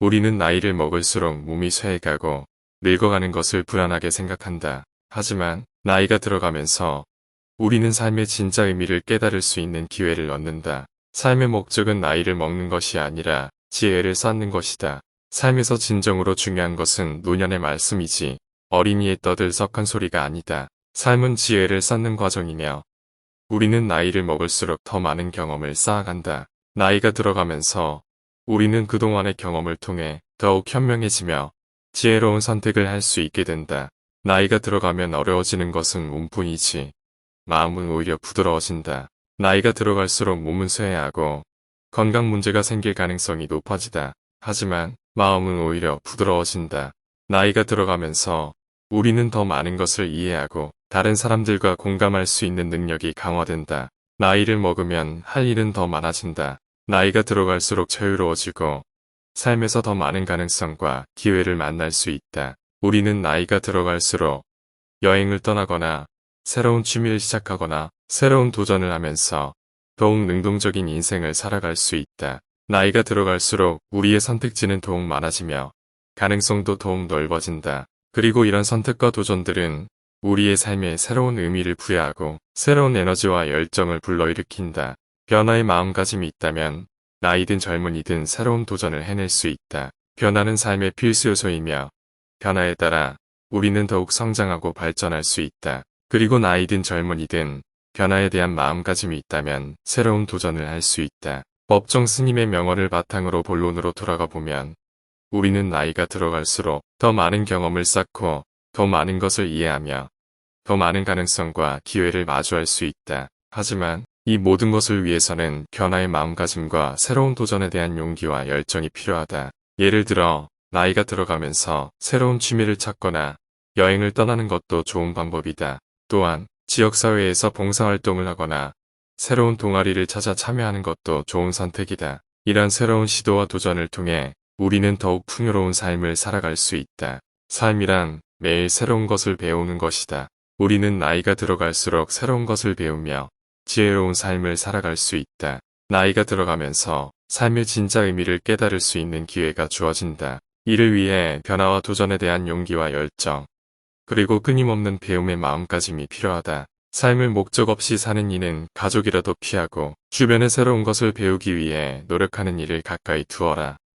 우리는 나이를 먹을수록 몸이 쇠해가고 늙어가는 것을 불안하게 생각한다. 하지만 나이가 들어가면서 우리는 삶의 진짜 의미를 깨달을 수 있는 기회를 얻는다. 삶의 목적은 나이를 먹는 것이 아니라 지혜를 쌓는 것이다. 삶에서 진정으로 중요한 것은 노년의 말씀이지 어린이의 떠들썩한 소리가 아니다. 삶은 지혜를 쌓는 과정이며 우리는 나이를 먹을수록 더 많은 경험을 쌓아간다. 나이가 들어가면서 우리는 그동안의 경험을 통해 더욱 현명해지며 지혜로운 선택을 할 수 있게 된다. 나이가 들어가면 어려워지는 것은 몸뿐이지 마음은 오히려 부드러워진다. 나이가 들어갈수록 몸은 쇠해하고 건강 문제가 생길 가능성이 높아지다. 하지만 마음은 오히려 부드러워진다. 나이가 들어가면서 우리는 더 많은 것을 이해하고 다른 사람들과 공감할 수 있는 능력이 강화된다. 나이를 먹으면 할 일은 더 많아진다. 나이가 들어갈수록 자유로워지고 삶에서 더 많은 가능성과 기회를 만날 수 있다. 우리는 나이가 들어갈수록 여행을 떠나거나 새로운 취미를 시작하거나 새로운 도전을 하면서 더욱 능동적인 인생을 살아갈 수 있다. 나이가 들어갈수록 우리의 선택지는 더욱 많아지며 가능성도 더욱 넓어진다. 그리고 이런 선택과 도전들은 우리의 삶에 새로운 의미를 부여하고 새로운 에너지와 열정을 불러일으킨다. 변화의 마음가짐이 있다면 나이든 젊은이든 새로운 도전을 해낼 수 있다. 변화는 삶의 필수 요소이며 변화에 따라 우리는 더욱 성장하고 발전할 수 있다. 그리고 나이든 젊은이든 변화에 대한 마음가짐이 있다면 새로운 도전을 할 수 있다. 법정 스님의 명언을 바탕으로 본론으로 돌아가 보면 우리는 나이가 들어갈수록 더 많은 경험을 쌓고 더 많은 것을 이해하며 더 많은 가능성과 기회를 마주할 수 있다. 하지만 이 모든 것을 위해서는 변화의 마음가짐과 새로운 도전에 대한 용기와 열정이 필요하다. 예를 들어 나이가 들어가면서 새로운 취미를 찾거나 여행을 떠나는 것도 좋은 방법이다. 또한 지역사회에서 봉사활동을 하거나 새로운 동아리를 찾아 참여하는 것도 좋은 선택이다. 이런 새로운 시도와 도전을 통해 우리는 더욱 풍요로운 삶을 살아갈 수 있다. 삶이란 매일 새로운 것을 배우는 것이다. 우리는 나이가 들어갈수록 새로운 것을 배우며 지혜로운 삶을 살아갈 수 있다. 나이가 들어가면서 삶의 진짜 의미를 깨달을 수 있는 기회가 주어진다. 이를 위해 변화와 도전에 대한 용기와 열정, 그리고 끊임없는 배움의 마음가짐이 필요하다. 삶을 목적 없이 사는 이는 가족이라도 피하고 주변의 새로운 것을 배우기 위해 노력하는 일을 가까이 두어라.